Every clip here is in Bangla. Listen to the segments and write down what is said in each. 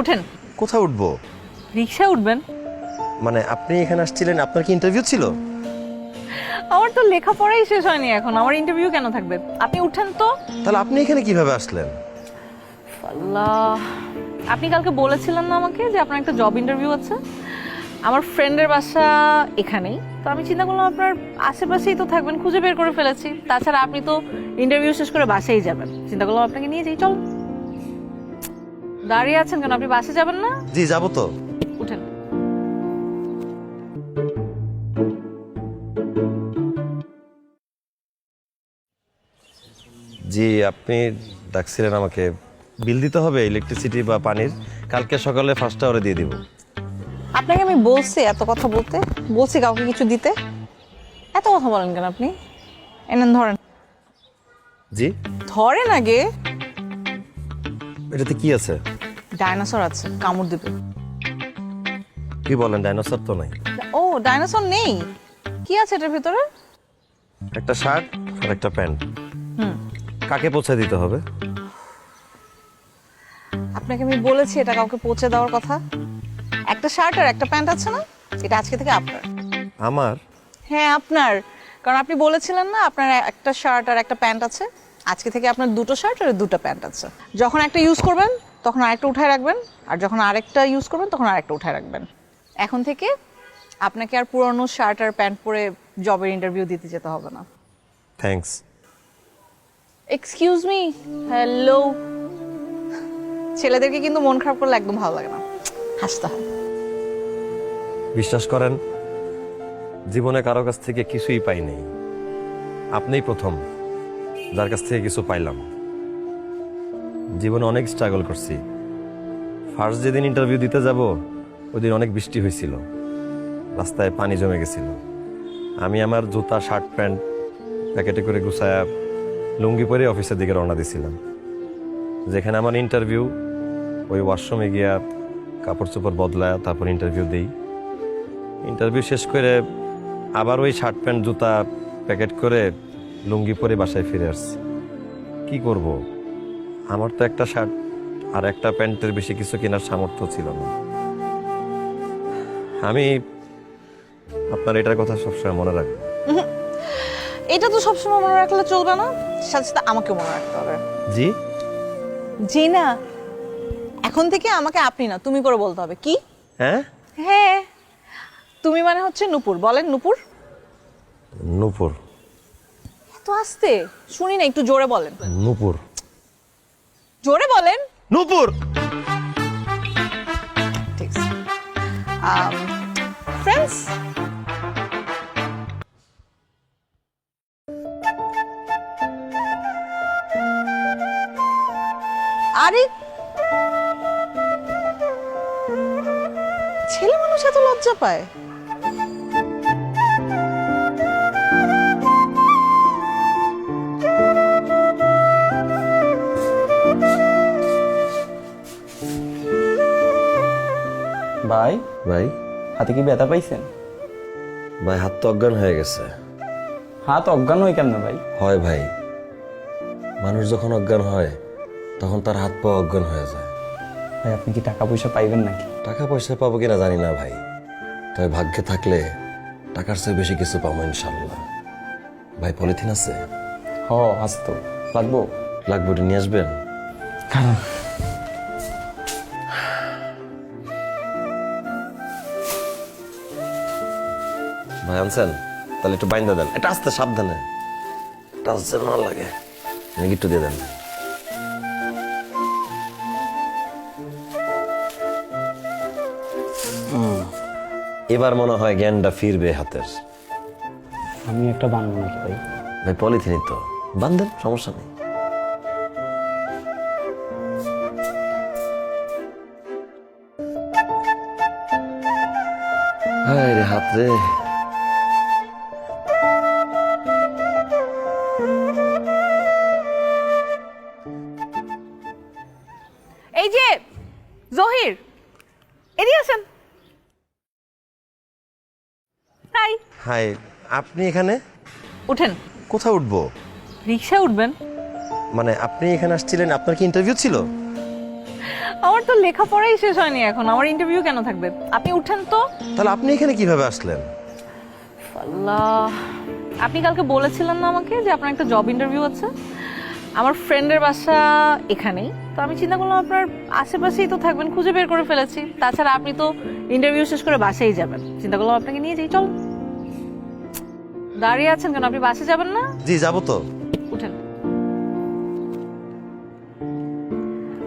উঠেন। কোথায় উঠবো? রিক্সায় উঠবেন। মানে আপনি এখানে আসছিলেন আপনার কি ইন্টারভিউ ছিল? আমার তো লেখাপড়াই শেষ হয়নি এখন। আমার ইন্টারভিউ কেন থাকবে? আপনি উঠেন তো। তাহলে আপনি এখানে কীভাবে আসলেন? আল্লাহ। আপনি কালকে বলেছিলেন না আমাকে যে আপনার একটা জব ইন্টারভিউ আছে? আমার ফ্রেন্ডের বাসা এখানেই। তো আমি চিন্তা করলাম আপনার আশেপাশেই তো থাকবেন খুঁজে বের করে ফেলেছি। তাছাড়া আপনি তো ইন্টারভিউ শেষ করে বাসায় যাবেন। চিন্তা করলাম আপনাকে নিয়ে যাই চল। দাঁড়িয়ে আছেন কেন? আপনি বাসে যাবেন না? জি যাব তো। উঠেন। জি আপনি ডাকছিলেন আমাকে। বিল দিতে হবে ইলেকট্রিসিটি বা পানির। কালকে সকালে ফার্স্ট আওয়ারে দিয়ে দিব। আপনাকে আমি বলছি এত কথা বলতে। বলছি কাউকে কিছু দিতে। এত কথা বলেন কেন আপনি? এনেন ধরেন। জি? ধরেন আগে। এটাতে কি আছে? ডাইনোসর আছে কামড় দিবে। কি বলেন ডাইনোসর তো নাই। ও ডাইনোসর নেই? কি আছে এটার ভিতরে? একটা শার্ট আর একটা প্যান্ট। হুম। কাকে পৌঁছে দিতে হবে? আপনাকে আমি বলেছি এটা কাউকে পৌঁছে দেওয়ার কথা। একটা শার্ট আর একটা প্যান্ট আছে না? এটা আজকে থেকে আপনার। আমার? হ্যাঁ আপনার। কারণ আপনি বলেছিলেন না আপনার একটা শার্ট আর একটা প্যান্ট আছে। আজকে থেকে আপনার দুটো শার্ট আর দুটো প্যান্ট আছে। যখন একটা ইউজ করবেন তখন আরেকটা উঠায় রাখবেন আর যখন আরেকটা ইউজ করবেন তখন আরেকটা উঠায় রাখবেন। এখন থেকে আপনাকে আর পুরনো শার্ট আর প্যান্ট পরে জবের ইন্টারভিউ দিতে যেতে হবে না। থ্যাঙ্কস এক্সকিউজ মি হ্যালো ছেলেদেরকে কিন্তু মন খারাপ করলে একদম ভালো লাগে না। হাসতে হয়। বিশ্বাস করেন জীবনে কারও কাছ থেকে কিছুই পাই নাই। আপনিই প্রথম যার কাছ থেকে কিছু পাইলাম। জীবনে অনেক স্ট্রাগল করছি। ফার্স্ট যেদিন ইন্টারভিউ দিতে যাব ওই দিন অনেক বৃষ্টি হয়েছিল। রাস্তায় পানি জমে গেছিল। আমি আমার জুতা শার্ট প্যান্ট প্যাকেটে করে গুছায়া লুঙ্গি পরে অফিসের দিকে রওনা দিছিলাম। যেখানে আমার ইন্টারভিউ ওই ওয়াশরুমে গিয়া কাপড় চোপড় বদলায় তারপর ইন্টারভিউ দিই। ইন্টারভিউ শেষ করে আবার ওই শার্ট প্যান্ট জুতা প্যাকেট করে লুঙ্গি পরে বাসায় ফিরে আসছি। কী করব? আমার তো একটা শার্ট আর একটা প্যান্টের বেশি কিছু কেনার সামর্থ্য ছিল না। আমি আপনার এটার কথা সবসময় মনে রাখব। এটা তো সবসময় মনে রাখলে চলবে না সাথে সাথে আমাকে মনে রাখতে হবে। জি? জি না। এখন থেকে আমাকে আপনি না তুমি করে বলতে হবে। কি? হ্যাঁ? হ্যাঁ। তুমি মানে হচ্ছে নুপুর বলেন নুপুর। নূপুর। তো আসতে শুনি না একটু জোরে বলেন। নূপুর। জোরে বলেন। নূপুর। ঠিক আছে। ফ্রেন্ডস আরে ছেলে মানুষ এত লজ্জা পায়। ভাই? ভাই? হাতে কি ব্যথা পাইছেন? ভাই হাত তো অজ্ঞান হয়ে গেছে। হাত অজ্ঞান হয় কেমন ভাই? হয় ভাই মানুষ যখন অজ্ঞান হয় তখন তার হাত পা অজ্ঞান হয়ে যায়। ভাই আপনি কি টাকা পয়সা পাইবেন নাকি? টাকা পয়সা পাবো কিনা জানি না ভাই তবে ভাগ্যে থাকলে টাকার চেয়ে বেশি কিছু পাবো ইনশাল্লাহ ভাই পলিথিন আছে? হ আসতো লাগবো? লাগবো নিয়ে আসবেন? ভাই আনছেন? তাহলে একটু বাইন্দা দেন। এটা আসতে সাবধানে। টাচ যেন না লাগে। একটু দিয়ে দেন। এবার মনে হয় জ্ঞানটা ফিরবে হাতের। আমি একটা বানবো নাকি ভাই? ভাই পলিথিনই তো। বান্ধেন সমস্যা নেই। হায় রে হাত রে। এদিকে আসেন। হাই। হাই আপনি এখানে? উঠেন। কোথায় উঠবো? রিক্সায় উঠবেন। মানে আপনি এখানে আসছিলেন আপনার কি ইন্টারভিউ ছিল? আমার তো লেখাপড়াই শেষ হয়নি এখন। আমার ইন্টারভিউ কেন থাকবে? আপনি উঠেন তো। তাহলে আপনি এখানে কীভাবে আসলেন? আল্লাহ। আপনি কালকে বলেছিলেন না আমাকে যে আপনার একটা জব ইন্টারভিউ আছে? আমার ফ্রেন্ডের বাসা এখানেই। তো আমি চিন্তা করলাম আপনার আশেপাশেই তো থাকবেন খুঁজে বের করে ফেলেছি। তাছাড়া আপনি তো ইন্টারভিউ শেষ করে বাসায় যাবেন। চিন্তা করলাম আপনাকে নিয়ে যাই চল। দাঁড়িয়ে আছেন কেন? আপনি বাসে যাবেন না? জি যাব তো। উঠেন।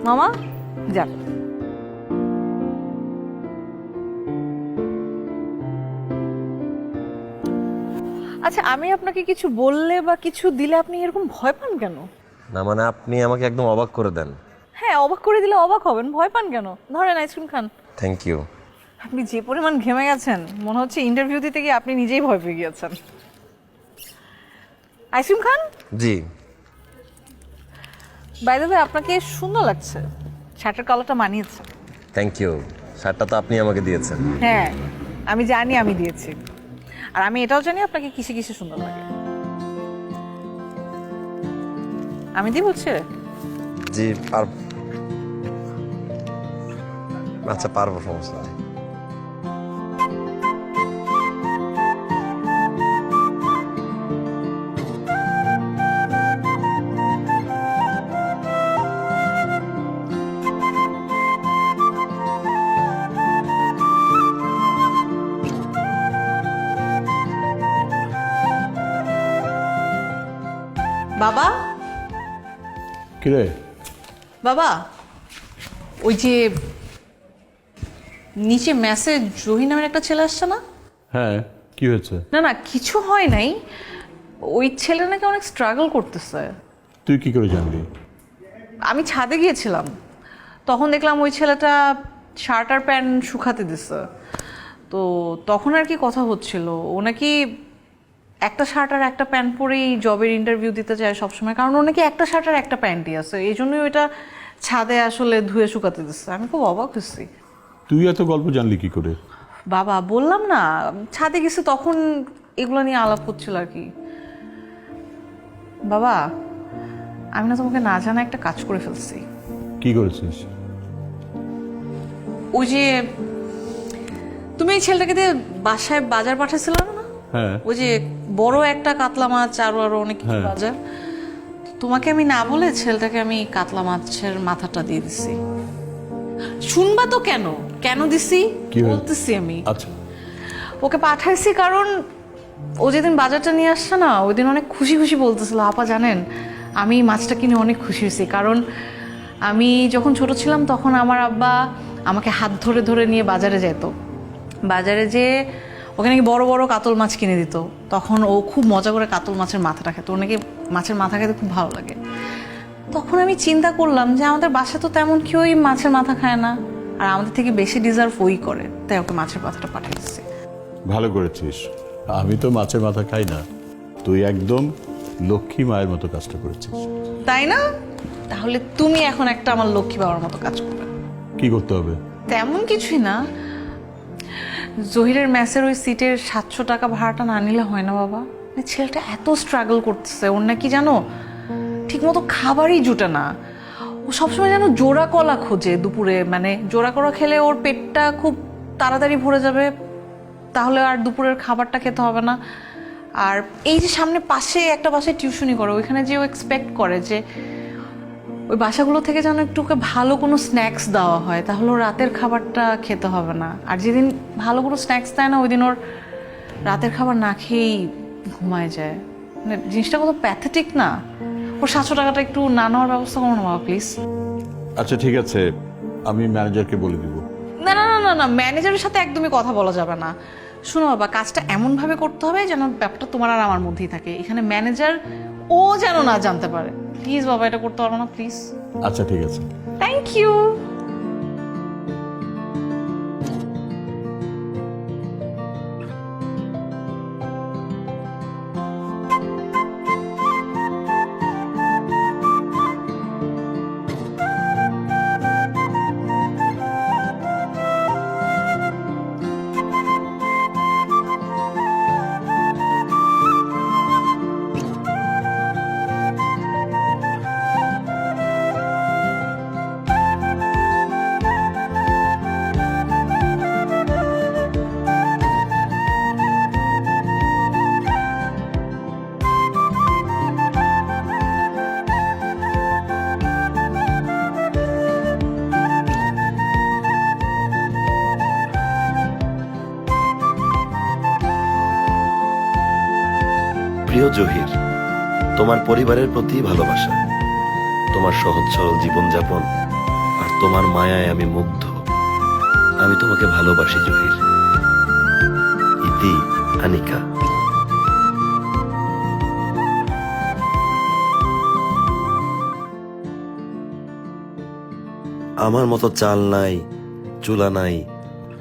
মামা যান। আচ্ছা আমি আপনাকে কিছু বললে বা কিছু দিলে আপনি এরকম ভয় পান কেন? না মানে আপনি আমাকে একদম অবাক করে দেন। হ্যাঁ অবাক করে দিলে অবাক হবেন ভয় পান কেন? ধরেন আইসক্রিম খান। থ্যাংক ইউ আপনি যে পরিমাণ ঘেমে গেছেন মনে হচ্ছে ইন্টারভিউ দিতে গিয়ে আপনি নিজেই ভয় পেয়ে গিয়েছেন। আইসক্রিম খান? জি। বাইরে ভাই আপনাকে সুন্দর লাগছে। শার্টের কালারটা মানিয়েছে। থ্যাংক ইউ শার্টটা তো আপনি আমাকে দিয়েছেন। হ্যাঁ আমি জানি আমি দিয়েছি। আর আমি এটাও জানি আপনাকে কিসে কিসে সুন্দর লাগে। আমি দিব হচ্ছে জি পার আচ্ছা পারব সমস্যা নেই বাবা কিরে বাবা ওই যে নিচে মেসেজ জহি নামের একটা ছেলে আসছে না? হ্যাঁ কি হয়েছে? না না কিছু হয় নাই। ওই ছেলে নাকি অনেক স্ট্রাগল করতেছে। তুই কি করে জানলি? আমি ছাদে গিয়েছিলাম। তখন দেখলাম ওই ছেলেটা শার্ট আর প্যান্ট শুকাতে দিছে। তো তখন আর কি কথা হচ্ছিল? ও নাকি একটা শার্ট আর একটা প্যান্ট পরেই জবের ইন্টারভিউ দিতে চায় সবসময়। কারণ ও নাকি একটা শার্ট আর একটা প্যান্টই আছে। এই জন্যই ওইটা ছাদে আসলে ধুয়ে শুকাতে দিচ্ছে আমি খুব অবাক হচ্ছি তুই এত গল্প জানলি কি করে? বাবা বললাম না ছাদে গেছে তখন এগুলো নিয়ে আলাপ করছিল আর কি। বাবা আমি না তোমাকে না জানা একটা কাজ করে ফেলছি। কি করেছিস? ওই যে তুমি এই ছেলেটাকে দিয়ে বাসায় বাজার পাঠাচ্ছিল না? হ্যাঁ। ওই যে বড় একটা কাতলা মাছ আরও আরও অনেক কিছু হ্যাঁ। বাজার। তোমাকে আমি না বলে ছেলেটাকে আমি কাতলা মাছের মাথাটা দিয়ে দিছি। শুনবা তো কেন? কেন দিছি? কি হয়েছে? বলতেছি আমি। আচ্ছা। ওকে পাঠাইছি কারণ ও যেদিন বাজারটা নিয়ে আসছে না ওই দিন অনেক খুশি খুশি বলতেছিল আপা জানেন আমি এই মাছটা কিনে অনেক খুশি হয়েছি। কারণ আমি যখন ছোট ছিলাম তখন আমার আব্বা আমাকে হাত ধরে ধরে নিয়ে বাজারে যেত। বাজারে যে ওখানে কি বড় বড় কাতল মাছ কিনে দিত। তখন ও খুব মজা করে কাতল মাছের মাথাটা খেত। ওর নাকি মাছের মাথা খেতে খুব ভালো লাগে। তখন আমি চিন্তা করলাম যে আমাদের বাসা তো তেমন কেউই মাছের মাথা খায় না। আর আমাদের থেকে বেশি ডিজার্ভ ওই করে। তাই ওকে মাছের মাথাটা পাঠিয়েছি। ভালো করেছিস। আমি তো মাছের মাথা খাই না। তুই একদম লক্ষ্মী মায়ের মতো কাজটা করেছিস। তাই না? তাহলে তুমি এখন একটা আমার লক্ষ্মী বাবার মতো কাজ করবে। কি করতে হবে? তেমন কিছুই না। জহিরের ম্যাসের ওই সিটের সাতশো টাকা ভাড়াটা না নিলে হয় না বাবা। মানে ছেলেটা এত স্ট্রাগল করতেছে। ওর নাকি জানো ঠিকমতো খাবারই জুটে না। ও সবসময় যেন জোড়া কলা খোঁজে দুপুরে মানে জোড়া কলা খেলে ওর পেটটা খুব তাড়াতাড়ি ভরে যাবে, তাহলে আর দুপুরের খাবারটা খেতে হবে না। আর এই যে সামনে পাশে, একটা বাসায় টিউশনি করে, ওইখানে যে ও এক্সপেক্ট করে যে ওই বাসাগুলো থেকে যেন একটু ওকে ভালো কোনো স্ন্যাক্স দেওয়া হয়, তাহলে ওর রাতের খাবারটা খেতে হবে না। আর যেদিন ভালো কোনো স্ন্যাক্স দেয় না ওই দিন ওর রাতের খাবার না খেয়েই ঘুমায় যায়। মানে জিনিসটা কত প্যাথেটিক না? ওর সাতশো টাকাটা একটু না নেওয়ার ব্যবস্থা করো না বাবা প্লিজ আচ্ছা ঠিক আছে। আমি ম্যানেজারকে বলে দিব। না না না না না ম্যানেজারের সাথে একদমই কথা বলা যাবে না। শোনো বাবা কাজটা এমনভাবে করতে হবে যেন ব্যাপারটা তোমার আর আমার মধ্যেই থাকে। এখানে ম্যানেজার ও যেন না জানতে পারে। প্লিজ বাবা এটা করতে পারব না প্লিজ আচ্ছা ঠিক আছে। থ্যাংক ইউ প্রিয় জহির, তোমার পরিবারের প্রতি ভালোবাসা, তোমার সহজ সরল জীবনযাপন আর তোমার মায়ায় আমি মুগ্ধ। আমি তোমাকে ভালোবাসি জহির। ইতি আনিকা। আমার মতো চাল নাই, চুলা নাই,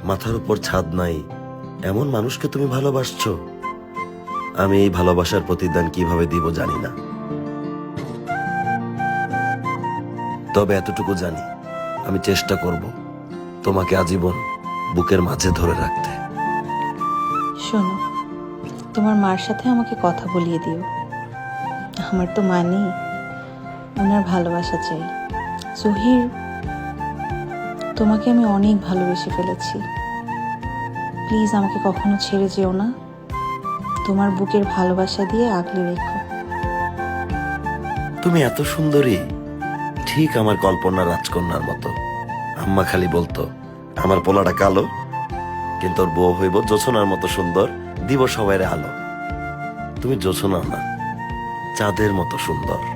মাথার উপর ছাদ নাই, এমন মানুষকে তুমি ভালোবাসছো? আমি এই ভালোবাসার প্রতিদান কীভাবে দিব জানি না। তবে এতটুকু জানি, আমি চেষ্টা করব তোমাকে আজীবন বুকের মাঝে ধরে রাখতে। শোনো, তোমার মার সাথে আমাকে কথা বলিয়ে দিও। আমার তো মা নেই, ওনার ভালোবাসা চাই। জহির, তোমাকে আমি অনেক ভালোবেসে ফেলেছি। প্লিজ আমাকে কখনো ছেড়ে যেও না। তোমার বুকের ভালোবাসা দিয়ে আগলে রেখো। তুমি এত সুন্দরী। ঠিক আমার কল্পনা রাজকন্যার মতো। আম্মা খালি বলতো, আমার পোলাটা কালো, কিন্তু ওর বউ হইব জোছনার মতো সুন্দর, দিব সবাইরে আলো। তুমি জোছনা না, চাঁদের মতো সুন্দর।